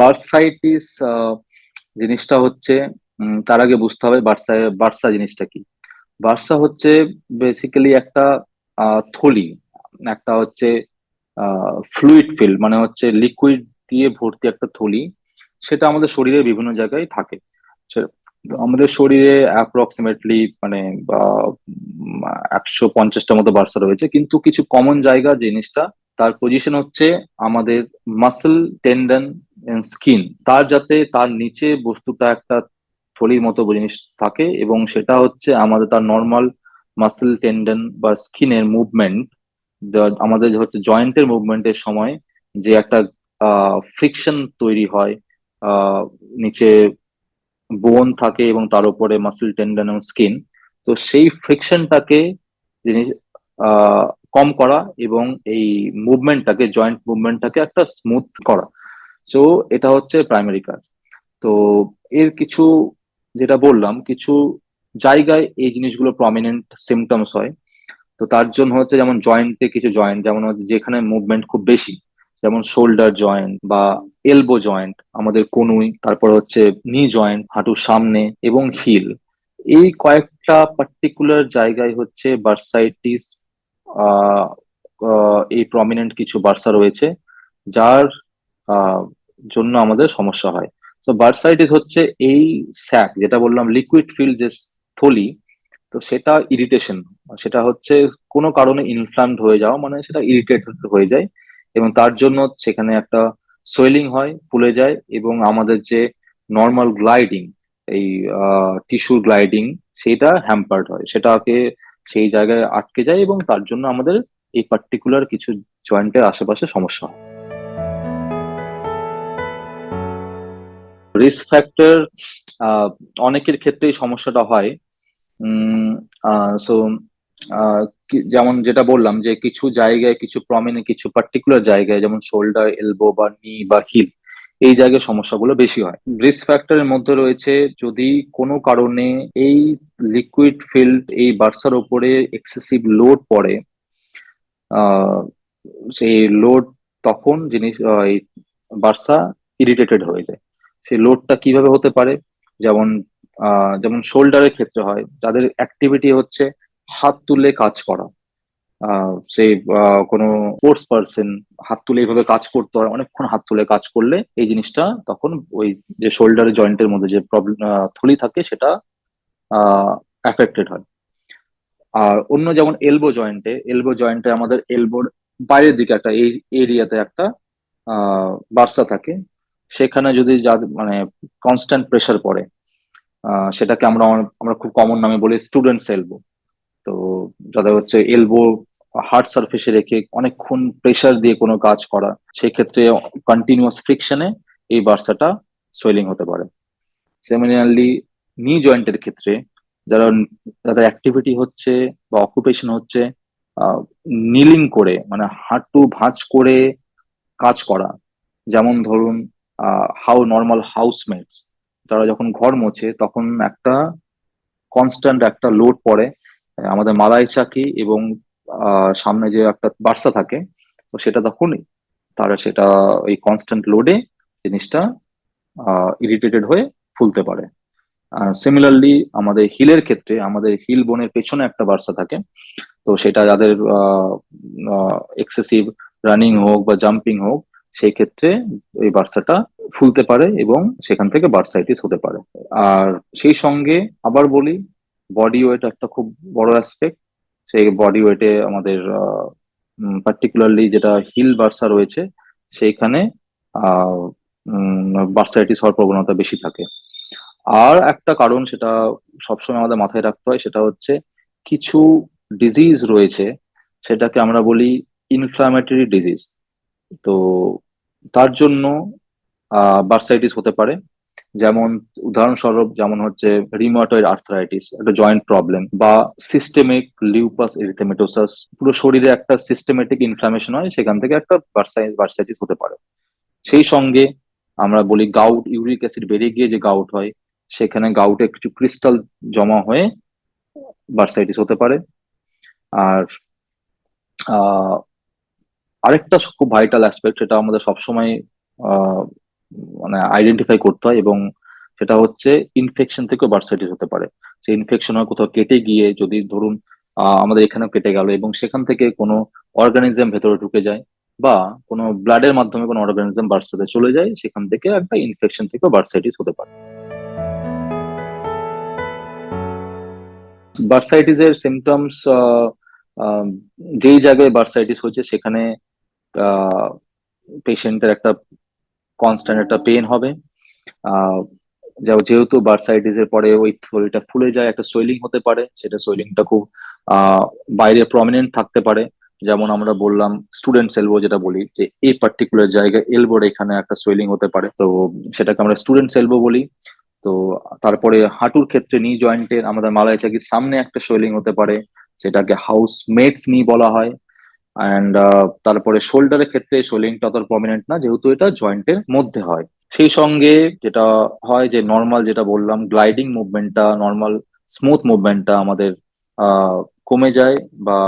Bursitis জিনিসটা হচ্ছে তার আগে বুঝতে হবে বার্সা বার্সা জিনিসটা কি? বার্সা হচ্ছে বেসিক্যালি একটা থলি, একটা হচ্ছে ফ্লুইড ফিল্ড মানে হচ্ছে লিকুইড দিয়ে ভর্তি একটা থলি, সেটা আমাদের শরীরে বিভিন্ন জায়গায় থাকে। আমাদের শরীরে অ্যাপ্রক্সিমেটলি মানে একশো পঞ্চাশটা মতো বার্সা রয়েছে, কিন্তু কিছু কমন জায়গা জিনিসটা, তার পজিশন হচ্ছে আমাদের মাসল টেন্ডন স্কিন তার যাতে তার নিচে বস্তুটা একটা থলির মতো জিনিস থাকে এবং সেটা হচ্ছে আমাদের তার নর্মাল মাসল টেন্ডন বা স্কিনের মুভমেন্ট আমাদের হচ্ছে জয়েন্টের মুভমেন্টের সময় যে একটা ফ্রিকশন তৈরি হয় নিচে বোন থাকে এবং তার উপরে মাসল টেন্ডন এবং স্কিন তো সেই ফ্রিকশনটাকে জিনিস কম করা এবং এই মুভমেন্টটাকে জয়েন্ট মুভমেন্টটাকে একটা স্মুথ করা। সো এটা হচ্ছে প্রাইমারি কাজ। তো, এর কিছু, যেটা বললাম, কিছু জায়গায় এই জিনিসগুলো প্রমিনেন্ট সিমটমস হয়। তো, তার জন্য হচ্ছে যেমন জয়েন্টে কিছু জয়েন্ট যেমন হচ্ছে যেখানে মুভমেন্ট খুব বেশি, যেমন শোল্ডার জয়েন্ট বা এলবো জয়েন্ট আমাদের কনুই, তারপর হচ্ছে নি জয়েন্ট হাঁটুর সামনে এবং হিল এই কয়েকটা পার্টিকুলার জায়গায় হচ্ছে বার্সাইটিস এই প্রমিনেন্ট কিছু বার্সা রয়েছে, যার জন্য আমাদের সমস্যা হয়। তো বার্সাইটিস হচ্ছে এই স্যাক যেটা বললাম লিকুইড ফিল্ড যে থলি, তো সেটা ইরিটেশন সেটা হচ্ছে কোনো কারণে ইনফ্লামড হয়ে যাওয়া মানে সেটা ইরিটেটেড হয়ে যায় এবং তার জন্য সেখানে একটা সোয়েলিং হয়, ফুলে যায় এবং আমাদের যে নর্মাল গ্লাইডিং এই টিস্যুর গ্লাইডিং সেটা হ্যাম্পার্ড হয়। সেটাকে সেই জায়গায় আটকে যায় এবং তার জন্য আমাদের এই পার্টিকুলার কিছু জয়েন্টের আশেপাশে সমস্যা হয়। রিস্ক ফ্যাক্টর অনেকের ক্ষেত্রেই সমস্যাটা হয়। সো যেমন যেটা বললাম যে কিছু জায়গায়, কিছু প্রমিনে কিছু পার্টিকুলার জায়গায়, যেমন শোল্ডার এলবো বা নি বা হিল এই জায়গায় সমস্যাগুলো বেশি হয়। রিস্ক ফ্যাক্টরের মধ্যে রয়েছে যদি কোনো কারণে এই লিকুইড ফিল্ড এই বার্সার উপরে এক্সেসিভ লোড পড়ে সেই লোড তখন জিনিস বার্সা ইরিটেটেড হয়ে যায়। সেই লোডটা কীভাবে হতে পারে? যেমন যেমন শোল্ডারের ক্ষেত্রে হয় যাদের অ্যাক্টিভিটি হচ্ছে হাত তুলে কাজ করা। সেই কোনো স্পোর্টস পার্সন হাত তুলে এইভাবে কাজ করতে হয় অনেকক্ষণ হাত তুলে কাজ করলে এই জিনিসটা তখন ওই যে শোল্ডার জয়েন্টের মধ্যে যে প্রবলেম থলি থাকে সেটা অ্যাফেক্টেড হয়। আর অন্য যেমন এলবো জয়েন্টে এলবো জয়েন্টে আমাদের এলবোর বাইরের দিকে একটা এই এরিয়াতে একটা বার্সা থাকে। সেখানে যদি মানে কনস্ট্যান্ট প্রেশার পড়ে সেটাকে আমরা আমরা খুব কমন নামে বলি স্টুডেন্টস এলবো তো যাদের হচ্ছে এলবো হার্ড সারফেসে রেখে অনেকক্ষণ প্রেশার দিয়ে কোনো কাজ করা সেই ক্ষেত্রে কন্টিনিউয়াস ফ্রিকশনে এই বার্সাটা সোয়েলিং হতে পারে। সিমিলারলি নি জয়েন্টের ক্ষেত্রে যারা, যাদের অ্যাক্টিভিটি হচ্ছে বা অকুপেশন হচ্ছে নিলিং করে মানে হাঁটু ভাঁজ করে কাজ করা, যেমন ধরুন হাউ নর্মাল হাউসমেটস তারা যখন ঘর মোছে, তখন একটা কনস্ট্যান্ট একটা লোড পড়ে। আমাদের মালাই চাকি এবং সামনে যে একটা বার্সা থাকে, তো সেটা তখন তারা সেটা ওই কনস্ট্যান্ট লোডে জিনিসটা ইরিটেটেড হয়ে ফুলতে পারে। সিমিলারলি আমাদের হিলের ক্ষেত্রে, আমাদের হিল বোনের পেছনে একটা বার্সা থাকে, তো সেটা যাদের এক্সেসিভ রানিং হোক বা জাম্পিং হোক সেই ক্ষেত্রে এই বার্সাটা ফুলতে পারে এবং সেখান থেকে বার্সাইটিস হতে পারে। আর সেই সঙ্গে আবার বলি বডি ওয়েট একটা খুব বড় অ্যাসপেক্ট সেই বডি ওয়েটে আমাদের পার্টিকুলারলি যেটা হিল বার্সা রয়েছে, সেইখানে বার্সাইটিস হওয়ার প্রবণতা বেশি থাকে। আর একটা কারণ সেটা সবসময় আমাদের মাথায় রাখতে হয়, সেটা হচ্ছে কিছু ডিজিজ রয়েছে, সেটাকে আমরা বলি ইনফ্লামেটরি ডিজিজ তো তার জন্য বার্সাইটিস হতে পারে। যেমন, উদাহরণস্বরূপ যেমন হচ্ছে রিমাটয়েড আর্থ্রাইটিস একটা জয়েন্ট প্রবলেম বা সিস্টেমিক লিউপাস এরিথেমেটোসাস পুরো শরীরে একটা সিস্টেমেটিক ইনফ্লামেশন হয়, সেখান থেকে একটা বার্সাইটিস হতে পারে। সেই সঙ্গে আমরা বলি গাউট ইউরিক অ্যাসিড বেরিয়ে গিয়ে যে গাউট হয়, সেখানে গাউটে কিছু ক্রিস্টাল জমা হয়ে বার্সাইটিস হতে পারে। আর আরেকটা খুব ভাইটাল অ্যাসপেক্ট সেটা আমাদের সবসময় মানে আইডেন্টিফাই করতে হয় এবং সেটা হচ্ছে ইনফেকশন থেকেও বার্সাইটিস হতে পারে। সেই ইনফেকশন হয়, কোথাও কেটে গিয়ে যদি ধরুন আমাদের এখানেও কেটে গেল এবং সেখান থেকে কোনো অর্গানিজম ভেতরে ঢুকে যায় বা কোনো ব্লাডের মাধ্যমে কোনো অর্গানিজম বার্সাতে চলে যায়, সেখান থেকে একটা ইনফেকশন থেকেও বার্সাইটিস হতে পারে। বার্সাইটিসের সিমটমস যেই জায়গায় বার্সাইটিস হচ্ছে সেখানে পেশেন্টের একটা কনস্ট্যান্ট একটা পেন হবে। যেহেতু বার্সাইটিস এর পরে ওই শরীরটা ফুলে যায়, একটা সোয়েলিং হতে পারে, সেটা সোয়েলিংটা খুব বাইরে প্রমিনেন্ট থাকতে পারে। যেমন আমরা বললাম স্টুডেন্ট এলবো যেটা বলি, যে এই পার্টিকুলার জায়গায় এলবোর এখানে একটা সোয়েলিং হতে পারে। তো সেটাকে আমরা স্টুডেন্ট এলবো বলি। তো তারপরে হাঁটুর ক্ষেত্রে নি জয়েন্টের আমাদের মালাই চাকির সামনে একটা সোয়েলিং হতে পারে, সেটাকে হাউস মেটস নি বলা হয়। অ্যান্ড তারপরে শোল্ডারের ক্ষেত্রে সোয়েলিংটা অত প্রমিনেন্ট না, যেহেতু এটা জয়েন্টের মধ্যে হয়। সেই সঙ্গে যেটা হয় যে নর্মাল যেটা বললাম গ্লাইডিং মুভমেন্টটা নর্মাল স্মুথ মুভমেন্টটা আমাদের কমে যায় বা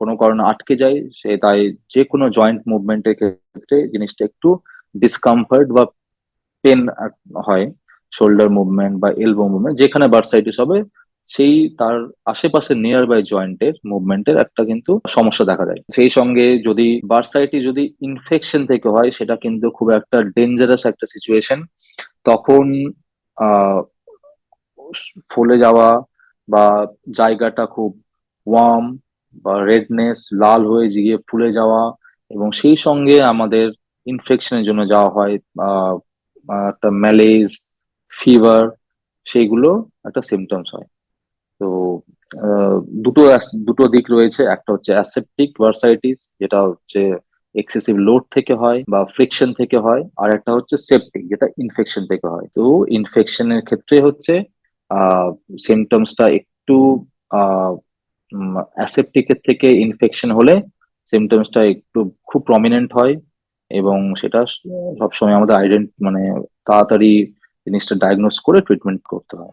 কোনো কারণে আটকে যায়। সে তাই যে কোনো জয়েন্ট মুভমেন্টের ক্ষেত্রে জিনিসটা একটু ডিসকমফর্ট বা পেন হয়। শোল্ডার মুভমেন্ট বা এলবো মুভমেন্ট যেখানে বার্সাইটিস হবে সেই তার আশেপাশে নিয়ার বাই জয়েন্টের মুভমেন্টের একটা কিন্তু সমস্যা দেখা যায় সেই সঙ্গে যদি বার্সাইটি যদি ইনফেকশন থেকে হয়, সেটা কিন্তু খুব একটা ডেঞ্জারাস একটা সিচুয়েশন তখন ফুলে যাওয়া বা জায়গাটা খুব ওয়ার্ম বা রেডনেস লাল হয়ে গিয়ে ফুলে যাওয়া এবং সেই সঙ্গে আমাদের ইনফেকশনের জন্য যাওয়া হয় একটা ম্যালেজ ফিভার সেইগুলো একটা সিমটমস হয়। তো দুটো দুটো দিক রয়েছে। একটা হচ্ছে অ্যাসেপ্টিক ভার্সাইটিস যেটা হচ্ছে এক্সেসিভ লোড থেকে হয় বা ফ্রিকশন থেকে হয়। আর একটা হচ্ছে সেপটিক যেটা ইনফেকশন থেকে হয়। তো ইনফেকশনের ক্ষেত্রে হচ্ছে সিমটমসটা একটু অ্যাসেপ্টিকের থেকে ইনফেকশন হলে সিমটমসটা একটু খুব প্রমিনেন্ট হয় এবং সেটা সবসময় আমাদের আইডেন্ট মানে তাড়াতাড়ি জিনিসটা ডায়াগনোস করে ট্রিটমেন্ট করতে হয়।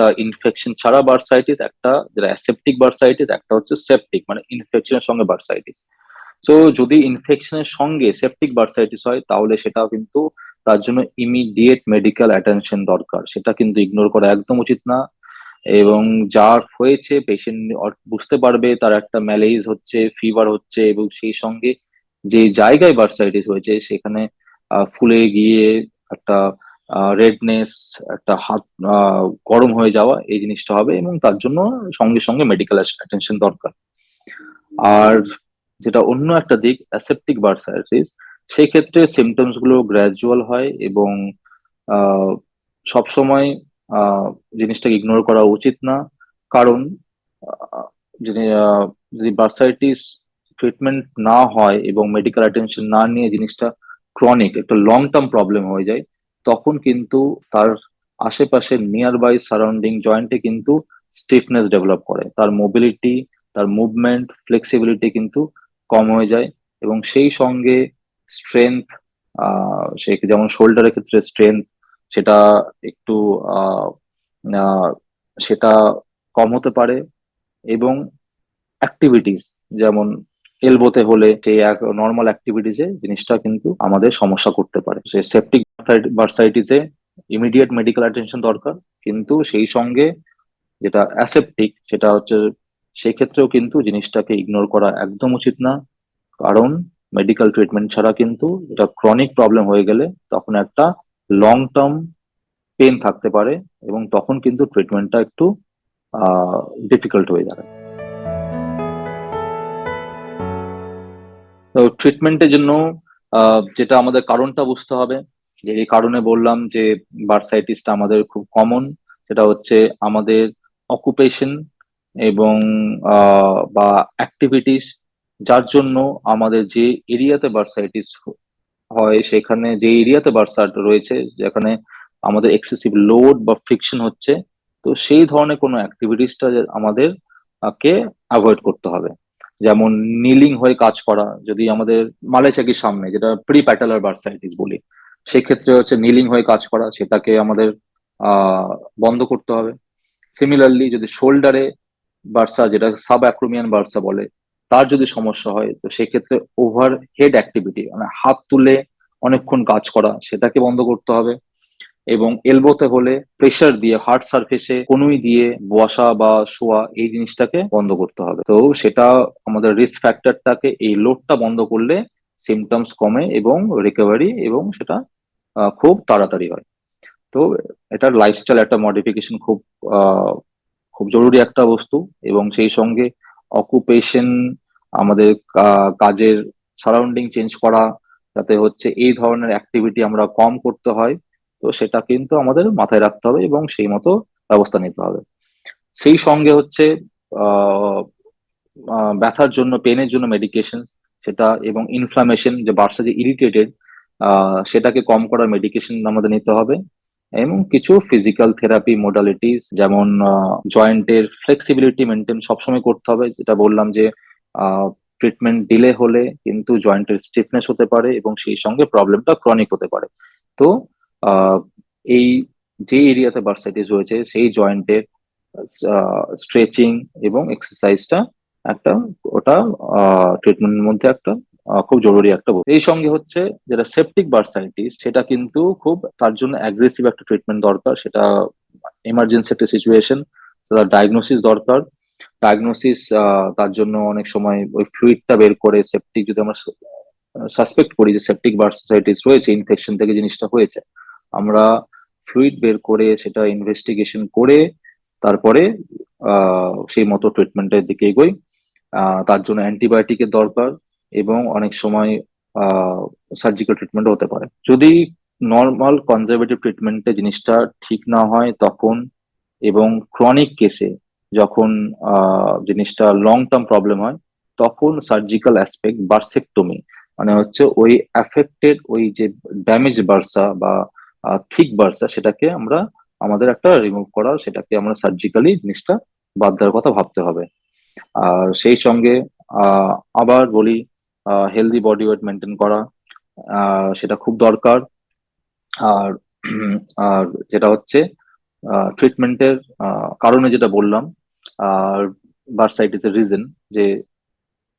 একটা ইনফেকশন ছাড়া বার্সাইটিস একটা যেটা অ্যাসেপ্টিক বার্সাইটিস একটা হচ্ছে সেপটিক মানে ইনফেকশনের সঙ্গে বার্সাইটিস সো যদি ইনফেকশনের সঙ্গে সেপটিক বার্সাইটিস হয়, তাহলে সেটাও কিন্তু তার জন্য ইমিডিয়েট মেডিকেল অ্যাটেনশন দরকার। সেটা কিন্তু ইগনোর করা একদম উচিত না। এবং যার হয়েছে পেশেন্ট বুঝতে পারবে, তার একটা ম্যালেজ হচ্ছে ফিভার হচ্ছে, এবং সেই সঙ্গে যে জায়গায় বার্সাইটিস হয়েছে, সেখানে ফুলে গিয়ে একটা রেডনেস একটা হাত গরম হয়ে যাওয়া, এই জিনিসটা হবে এবং তার জন্য সঙ্গে সঙ্গে মেডিকেল অ্যাটেনশন দরকার। আর যেটা অন্য একটা দিক অ্যাসেপ্টিক বার্সাইটিস সেই ক্ষেত্রে সিমটমসগুলো গ্র্যাজুয়াল হয় এবং সবসময় জিনিসটাকে ইগনোর করা উচিত না। কারণ যদি বার্সাইটিস ট্রিটমেন্ট না হয় এবং মেডিকেল অ্যাটেনশন না নিয়ে জিনিসটা ক্রনিক একটা লং টার্ম প্রবলেম হয়ে যায় তখন কিন্তু তার আশেপাশে নিয়ার বাই সারাউন্ডিং জয়েন্টে কিন্তু স্টিফনেস ডেভেলপ করে। তার মোবিলিটি তার মুভমেন্ট ফ্লেক্সিবিলিটি কিন্তু কম হয়ে যায় এবং সেই সঙ্গে স্ট্রেংথ সে যেমন শোল্ডারের ক্ষেত্রে স্ট্রেংথ সেটা একটু সেটা কম হতে পারে এবং অ্যাক্টিভিটিস যেমন এলবোতে হলে সেই নর্মাল অ্যাক্টিভিটিসে জিনিসটা কিন্তু আমাদের সমস্যা করতে পারে। সে সেপটিক ভার্সাইটিসে ইমিডিয়েট মেডিকেল অ্যাটেনশন দরকার, কিন্তু সেই সঙ্গে যেটা অ্যাসেপ্টিক সেটা হচ্ছে সেই ক্ষেত্রেও কিন্তু জিনিসটাকে ইগনোর করা একদম উচিত না। কারণ মেডিকেল ট্রিটমেন্ট ছাড়া কিন্তু এটা ক্রনিক প্রবলেম হয়ে গেলে তখন একটা লং টার্ম পেন থাকতে পারে এবং তখন কিন্তু ট্রিটমেন্টটা একটু ডিফিকাল্ট হয়ে যাবে। তো ট্রিটমেন্টের জন্য যেটা আমাদের কারণটা বুঝতে হবে, যে এই কারণে বললাম যে বার্সাইটিসটা আমাদের খুব কমন সেটা হচ্ছে আমাদের অকুপেশন এবং বা অ্যাক্টিভিটিস যার জন্য আমাদের যে এরিয়াতে বার্সাইটিস হয়, সেখানে যে এরিয়াতে বার্সাট রয়েছে, যেখানে আমাদের এক্সেসিভ লোড বা ফ্রিকশন হচ্ছে, তো সেই ধরনের কোনো অ্যাক্টিভিটিসটা আমাদের কে অ্যাভয়েড করতে হবে। যেমন নিলিং হয়ে কাজ করা, যদি আমাদের মালেচাকির সামনে, যেটা প্রি প্যাটালার বার্সাইটিস বলি, সেক্ষেত্রে হচ্ছে নিলিং হয়ে কাজ করা, সেটাকে আমাদের বন্ধ করতে হবে। সিমিলারলি যদি শোল্ডারে বার্সা যেটা সাব অ্যাক্রোমিয়ান বার্সা বলে, তার যদি সমস্যা হয়, তো সেক্ষেত্রে ওভার হেড অ্যাক্টিভিটি মানে হাত তুলে অনেকক্ষণ কাজ করা, সেটাকে বন্ধ করতে হবে। এবং এলবোতে হলে প্রেশার দিয়ে হার্ড সারফেসে কনুই দিয়ে বসা বা শোয়া এই জিনিসটাকে বন্ধ করতে হবে। তো সেটা আমাদের রিস্ক ফ্যাক্টরটাকে এই লোডটা বন্ধ করলে সিমটমস কমে এবং রিকভারি এবং সেটা খুব তাড়াতাড়ি হয়। তো এটার লাইফস্টাইল একটা মডিফিকেশন খুব খুব জরুরি একটা বস্তু এবং সেই সঙ্গে অকুপেশন আমাদের কাজের সারাউন্ডিং চেঞ্জ করা যাতে হচ্ছে এই ধরনের অ্যাক্টিভিটি আমরা কম করতে হয়। তো সেটা কিন্তু আমাদের মাথায় রাখতে হবে এবং সেই মতো ব্যবস্থা নিতে হবে। সেই সঙ্গে হচ্ছে ব্যথার জন্য পেনের জন্য মেডিকেশন সেটা এবং ইনফ্লামেশন যে বার্সা যে ইরিটেটেড সেটাকে কম করার মেডিকেশন আমাদের নিতে হবে এবং কিছু ফিজিক্যাল থেরাপি মোডালিটিস যেমন জয়েন্টের ফ্লেক্সিবিলিটি মেনটেন সবসময় করতে হবে। যেটা বললাম যে ট্রিটমেন্ট ডিলে হলে কিন্তু জয়েন্টের স্টিফনেস হতে পারে এবং সেই সঙ্গে প্রবলেমটা ক্রনিক হতে পারে। তো এই যে এরিয়াতে বার্সাইটিস হয়েছে, সেই জয়েন্টের স্ট্রেচিং এবং এক্সারসাইজটা একটা, ওটা ট্রিটমেন্টের মধ্যে একটা খুব জরুরি একটা এই সঙ্গে হচ্ছে যেটা সেপটিক বার্সাইটিস সেটা কিন্তু খুব, তার জন্য অ্যাগ্রেসিভ একটা ট্রিটমেন্ট দরকার। সেটা এমার্জেন্সি একটা সিচুয়েশন তার ডায়াগনোসিস দরকার। ডায়াগনোসিস তার জন্য অনেক সময় ওই ফ্লুইডটা বের করে সেপটিক যদি আমরা সাসপেক্ট করি যে সেপটিক বার্সাইটিস রয়েছে ইনফেকশন থেকে জিনিসটা হয়েছে আমরা ফ্লুইড বের করে সেটা ইনভেস্টিগেশন করে তারপরে সেই মতো ট্রিটমেন্টের দিকে এগোই। তার জন্য অ্যান্টিবায়োটিকের দরকার এবং অনেক সময় সার্জিক্যাল ট্রিটমেন্ট হতে পারে। যদি নর্মাল কনজারভেটিভ ট্রিটমেন্টে জিনিসটা ঠিক না হয় তখন এবং ক্রনিক কেসে যখন জিনিসটা লং টার্ম প্রবলেম হয়, তখন সার্জিক্যাল অ্যাসপেক্ট বার্সেক্টমি মানে হচ্ছে ওই অ্যাফেক্টেড ওই যে ড্যামেজ বার্সা বা থিক বার্সা সেটাকে আমরা, আমাদের একটা রিমুভ করা, সেটাকে আমরা সার্জিক্যালি জিনিসটা বাদ দেওয়ার কথা ভাবতে হবে। আর সেই সঙ্গে আবার বলি হেলদি বডি ওয়েট মেনটেন করা সেটা খুব দরকার। আর আর যেটা হচ্ছে ট্রিটমেন্টের কারণে যেটা বললাম, আর বার্সাইটিস এর রিজন যে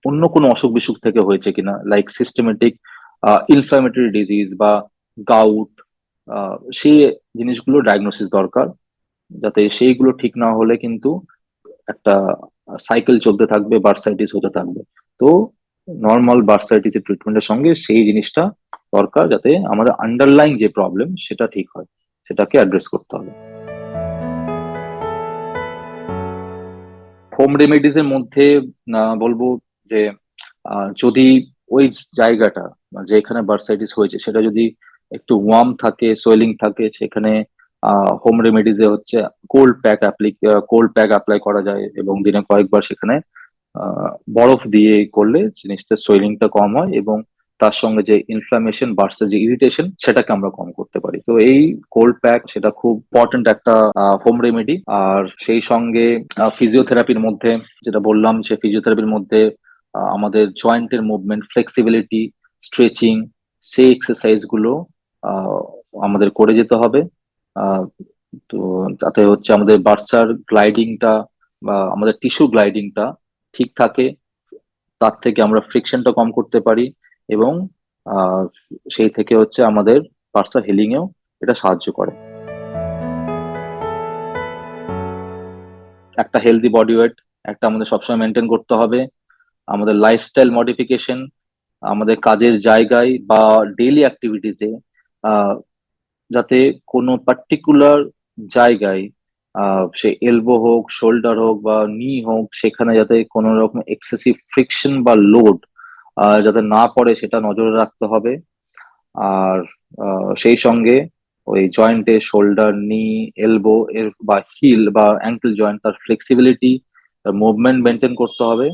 অন্য কোনো অসুখ বিসুখ থেকে হয়েছে কিনা লাইক সিস্টেমেটিক ইনফ্লামেটরি ডিজিজ বা গাউট সেই জিনিসগুলো ডায়াগনোসিস দরকার, যাতে সেইগুলো ঠিক না হলে কিন্তু একটা সাইকেল চলতে থাকবে বার্সাইটিস হতে থাকবে। তো নর্মাল বার্সাইটিস ট্রিটমেন্টের সঙ্গে সেই জিনিসটা দরকার যাতে আমাদের আন্ডারলাইন যে প্রবলেম সেটা ঠিক হয়, সেটাকে অ্যাড্রেস করতে হবে। হোম রেমেডিজ এর মধ্যে বলব যে যদি ওই জায়গাটা, যেখানে বার্সাইটিস হয়েছে, সেটা যদি একটু ওয়ার্ম থাকে সোয়েলিং থাকে, সেখানে হোম রেমেডিজে হচ্ছে কোল্ড প্যাক অ্যাপ্লিক কোল্ড প্যাক অ্যাপ্লাই করা যায় এবং দিনে কয়েকবার সেখানে বরফ দিয়ে করলে জিনিসটা সোয়েলিংটা কম হয় এবং তার সঙ্গে যে ইনফ্লামেশন বাড়ছে, যে ইরিটেশন সেটাকে আমরা কম করতে পারি। তো এই কোল্ড প্যাক সেটা খুব ইম্পর্টেন্ট একটা হোম রেমেডি আর সেই সঙ্গে ফিজিওথেরাপির মধ্যে যেটা বললাম, সে ফিজিওথেরাপির মধ্যে আমাদের জয়েন্টের মুভমেন্ট ফ্লেক্সিবিলিটি স্ট্রেচিং সেই এক্সারসাইজগুলো আমাদের করে যেতে হবে। তো তাতে হচ্ছে আমাদের বার্সার গ্লাইডিংটা বা আমাদের টিস্যু গ্লাইডিংটা ঠিক থাকে। তার থেকে আমরা ফ্রিকশনটা কম করতে পারি এবং সেই থেকে হচ্ছে আমাদের বার্সা হিলিং এও এটা সাহায্য করে। একটা হেলদি বডি ওয়েট একটা আমাদের সবসময় মেনটেন করতে হবে। আমাদের লাইফস্টাইল মডিফিকেশন আমাদের কাজের জায়গায় বা ডেইলি অ্যাক্টিভিটিসে যাতে কোনো পার্টিকুলার জায়গায় সে এলবো হোক শোল্ডার হোক বা নি হোক, সেখানে যাতে কোনো রকম এক্সেসিভ ফ্রিকশন বা লোড যাতে না পড়ে সেটা নজরে রাখতে হবে। আর সেই সঙ্গে ওই জয়েন্টে শোল্ডার নি এলবো এর বা হিল বা অ্যাঙ্কেল জয়েন্ট তার ফ্লেক্সিবিলিটি মুভমেন্ট মেনটেন করতে হবে।